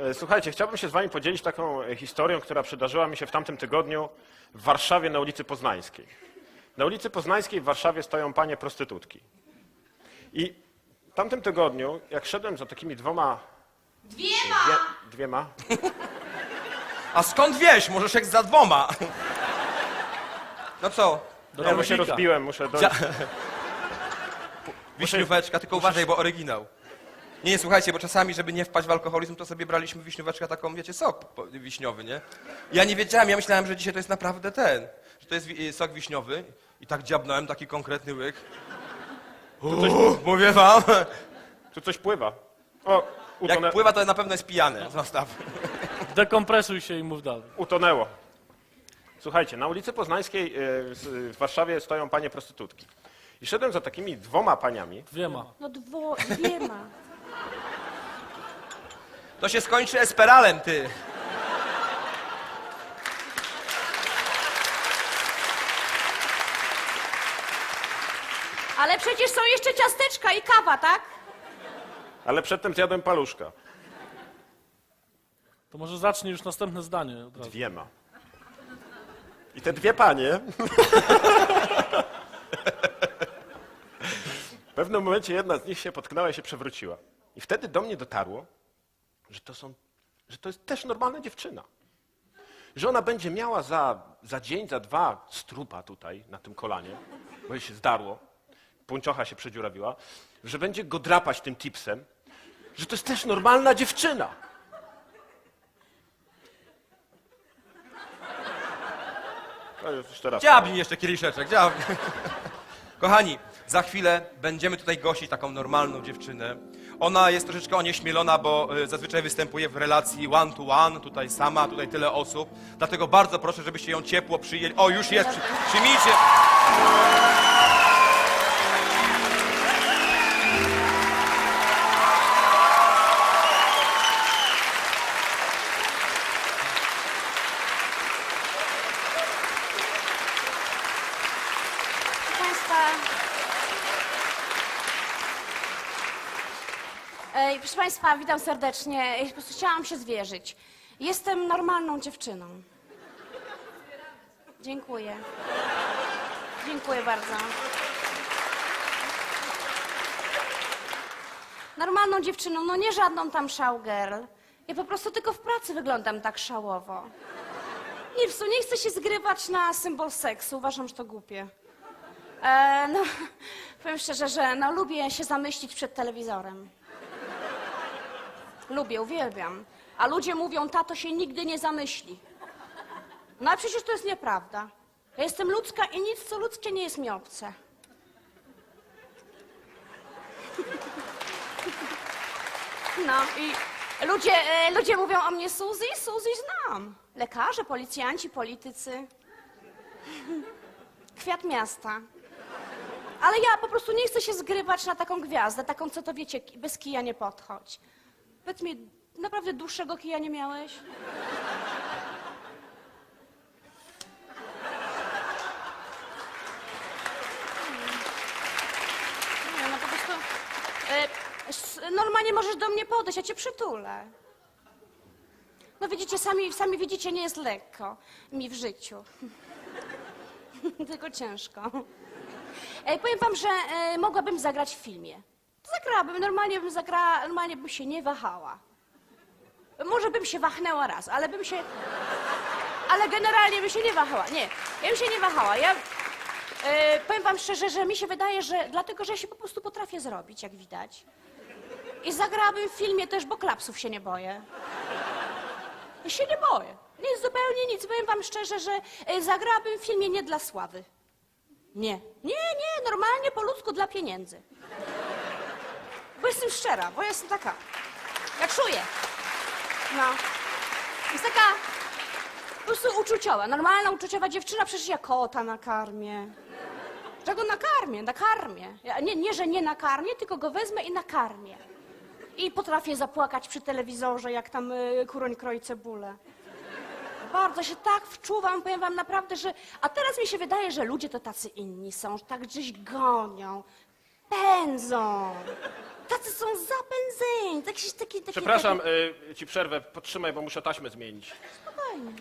E, Słuchajcie, chciałbym się z wami podzielić taką e, historią, która przydarzyła mi się w tamtym tygodniu w Warszawie na ulicy Poznańskiej. Na ulicy Poznańskiej w Warszawie stoją panie prostytutki. I w tamtym tygodniu, jak szedłem za takimi dwoma... Dwiema! Dwie, dwiema? A skąd wiesz? Możesz jak za dwoma. No co? Ja się rozbiłem, muszę dojść. Wiśnióweczka, tylko uważaj, bo oryginał. Nie, nie, słuchajcie, bo czasami, żeby nie wpaść w alkoholizm, to sobie braliśmy wiśnióweczkę taką, wiecie, sok wiśniowy, nie? Ja nie wiedziałem, ja myślałem, że dzisiaj to jest naprawdę ten, że to jest wi- sok wiśniowy i tak dziabnąłem, taki konkretny łyk. Uuu, mówię wam, Tu coś pływa. O, jak pływa, to na pewno jest pijany. Zostaw. Dekompresuj się i mów dalej. utonęło. Słuchajcie, na ulicy Poznańskiej w w Warszawie stoją panie prostytutki. I szedłem za takimi dwoma paniami. Dwiema. No dwo, dwiema. To się skończy esperalem, ty. Ale przecież są jeszcze ciasteczka i kawa, tak? Ale przedtem zjadłem paluszka. To może zacznij już następne zdanie od razu. Dwiema. I te dwie panie. w pewnym momencie jedna z nich się potknęła i się przewróciła. I wtedy do mnie dotarło, że to, są, że to jest też normalna dziewczyna. Że ona będzie miała za, za dzień, za dwa strupa tutaj na tym kolanie, bo jej się zdarło, pończocha się przedziurawiła, że będzie go drapać tym tipsem, że to jest też normalna dziewczyna. No, jeszcze kieliszeczek, dziabnij. Kochani, za chwilę będziemy tutaj gościć taką normalną dziewczynę. Ona jest troszeczkę onieśmielona, bo y, zazwyczaj występuje w relacji one to one, tutaj sama, tutaj tyle osób. Dlatego bardzo proszę, żebyście ją ciepło przyjęli. O, już jest, przy, przyjmijcie. Ej, proszę Państwa, witam serdecznie. Ej, Po prostu chciałam się zwierzyć. Jestem normalną dziewczyną. Dziękuję. Dziękuję bardzo. Normalną dziewczyną, no nie żadną tam showgirl. Ja po prostu tylko w pracy wyglądam tak szałowo. Nie chcę się zgrywać na symbol seksu. Uważam, że to głupie. E, no, powiem szczerze, że no, lubię się zamyślić przed telewizorem. Lubię, uwielbiam. A ludzie mówią, tato się nigdy nie zamyśli. No a przecież to jest nieprawda. Ja jestem ludzka i nic, co ludzkie nie jest mi obce. No i ludzie, e, ludzie mówią o mnie Suzy Suzy znam. Lekarze, policjanci, politycy. Kwiat miasta. Ale ja po prostu nie chcę się zgrywać na taką gwiazdę, taką, co to wiecie, bez kija nie podchodź. Powiedz mi, naprawdę dłuższego kija nie miałeś? Nie, no po prostu... E, normalnie możesz do mnie podejść, ja cię przytulę. No widzicie, sami, sami widzicie, nie jest lekko mi w życiu. Tylko ciężko. E, powiem wam, że e, mogłabym zagrać w filmie. Zagrałabym, normalnie bym zagrała, normalnie bym się nie wahała. Może bym się wachnęła raz, ale bym się... Ale generalnie bym się nie wahała. Nie, ja bym się nie wahała. Ja e, powiem wam szczerze, że mi się wydaje, że dlatego, że ja się po prostu potrafię zrobić, jak widać. I zagrałabym w filmie też, bo klapsów się nie boję. Ja się nie boję. Nie zupełnie nic. Powiem wam szczerze, że e, zagrałabym w filmie nie dla sławy. Nie. Nie, nie, normalnie po ludzku dla pieniędzy. Bo jestem szczera, bo jestem taka. Ja czuję. No. Jest taka po prostu uczuciowa, normalna uczuciowa dziewczyna, przecież ja kota nakarmię. Czego nakarmię? Nakarmię. Ja, nie, nie, że nie nakarmię, tylko go wezmę i nakarmię. I potrafię zapłakać przy telewizorze, jak tam y, kuroń kroi cebulę. Bardzo się tak wczuwam, powiem wam naprawdę, że... A teraz mi się wydaje, że ludzie to tacy inni są, że tak gdzieś gonią, pędzą. Tacy są zapędzeni, takie, takie, takie... Przepraszam, y, ci przerwę, podtrzymaj, bo muszę taśmę zmienić. Spokojnie.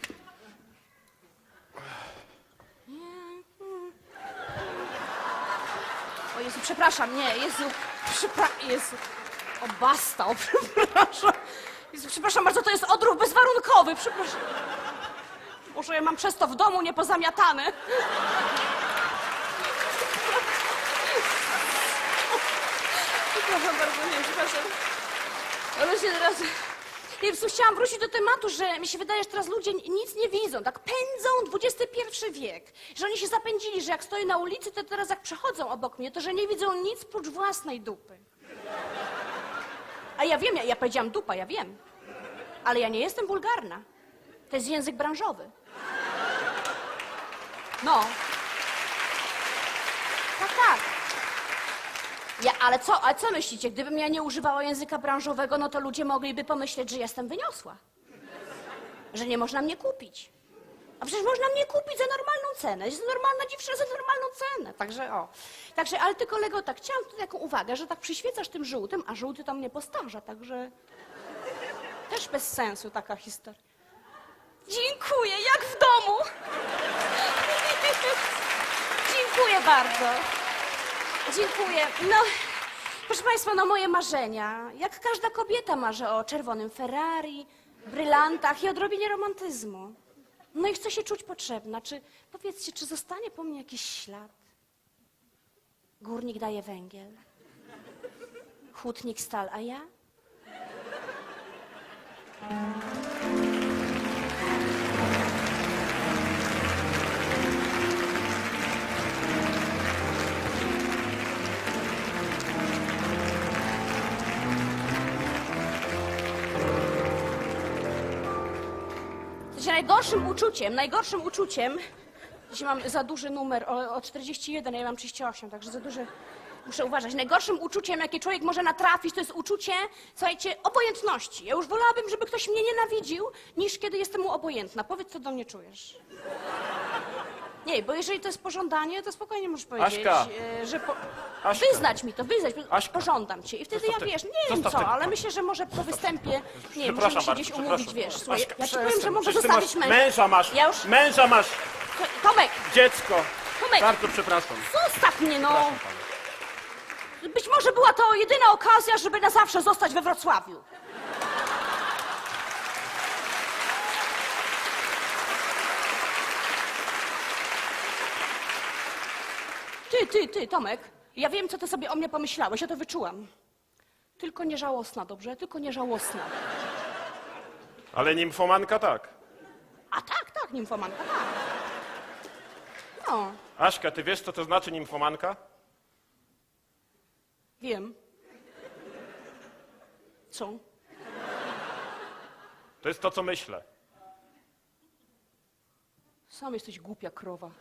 O Jezu, przepraszam, nie, Jezu, przepraszam, Jezu. O, basta, o, przepraszam. Jezu, przepraszam bardzo, to jest odruch bezwarunkowy, przepraszam. Może ja mam przez to w domu niepozamiatane. Przepraszam bardzo, nie, przepraszam. Ale się teraz... Prostu chciałam wrócić do tematu, że mi się wydaje, że teraz ludzie nic nie widzą. Tak pędzą XXI wiek. Że oni się zapędzili, że jak stoję na ulicy, to teraz jak przechodzą obok mnie, to że nie widzą nic prócz własnej dupy. A ja wiem, ja, ja powiedziałam dupa, ja wiem. Ale ja nie jestem wulgarna. To jest język branżowy. No. Tak, tak. Ja, ale co, ale co myślicie? Gdybym ja nie używała języka branżowego, no to ludzie mogliby pomyśleć, że jestem wyniosła. Że nie można mnie kupić. A przecież można mnie kupić za normalną cenę. Jest normalna dziewczyna za normalną cenę. Także o. Także, ale ty kolego, tak chciałam tu taką uwagę, że tak przyświecasz tym żółtym, a żółty to mnie postarza, także też bez sensu taka historia. Dziękuję, jak w domu. Dziękuję bardzo. Dziękuję. No, proszę Państwa, no moje marzenia. Jak każda kobieta marzy o czerwonym Ferrari, brylantach i odrobinie romantyzmu. No i chcę się czuć potrzebna. Czy, powiedzcie, czy zostanie po mnie jakiś ślad? Górnik daje węgiel. Hutnik stal, a ja? Najgorszym uczuciem, najgorszym uczuciem, dzisiaj mam za duży numer, o, o 41, a ja mam 38, także za duży, muszę uważać. Najgorszym uczuciem, jakie człowiek może natrafić, to jest uczucie, słuchajcie, obojętności. Ja już wolałabym, żeby ktoś mnie nienawidził, niż kiedy jestem mu obojętna. Powiedz, co do mnie czujesz. Nie, bo jeżeli to jest pożądanie, to spokojnie możesz powiedzieć, Aśka. e, że po... Aśka. wyznać mi to, wyznać, Aśka. pożądam cię. I wtedy Zostaw ja, wiesz, nie wiem zostaw co, ale myślę, że może po występie, nie wiem, Przepraszam możemy się bardzo, gdzieś umówić, przepraszam. wiesz, słuchaj, Aśka, ja ci powiem, że przestań, może przecież ty zostawić masz, męża. Męża masz, Ja już... męża masz, Tomek, dziecko. Tomek, Bardzo przepraszam. zostaw mnie, no. Być może była to jedyna okazja, żeby na zawsze zostać we Wrocławiu. Ty, ty, ty, Tomek, ja wiem, co ty sobie o mnie pomyślałeś, ja to wyczułam. Tylko nie żałosna, dobrze? Tylko nie żałosna. Ale nimfomanka tak. A tak, tak, nimfomanka, tak. No, Aśka, ty wiesz, co to znaczy nimfomanka? wiem. Co? To jest to, co myślę. Sam jesteś głupia krowa.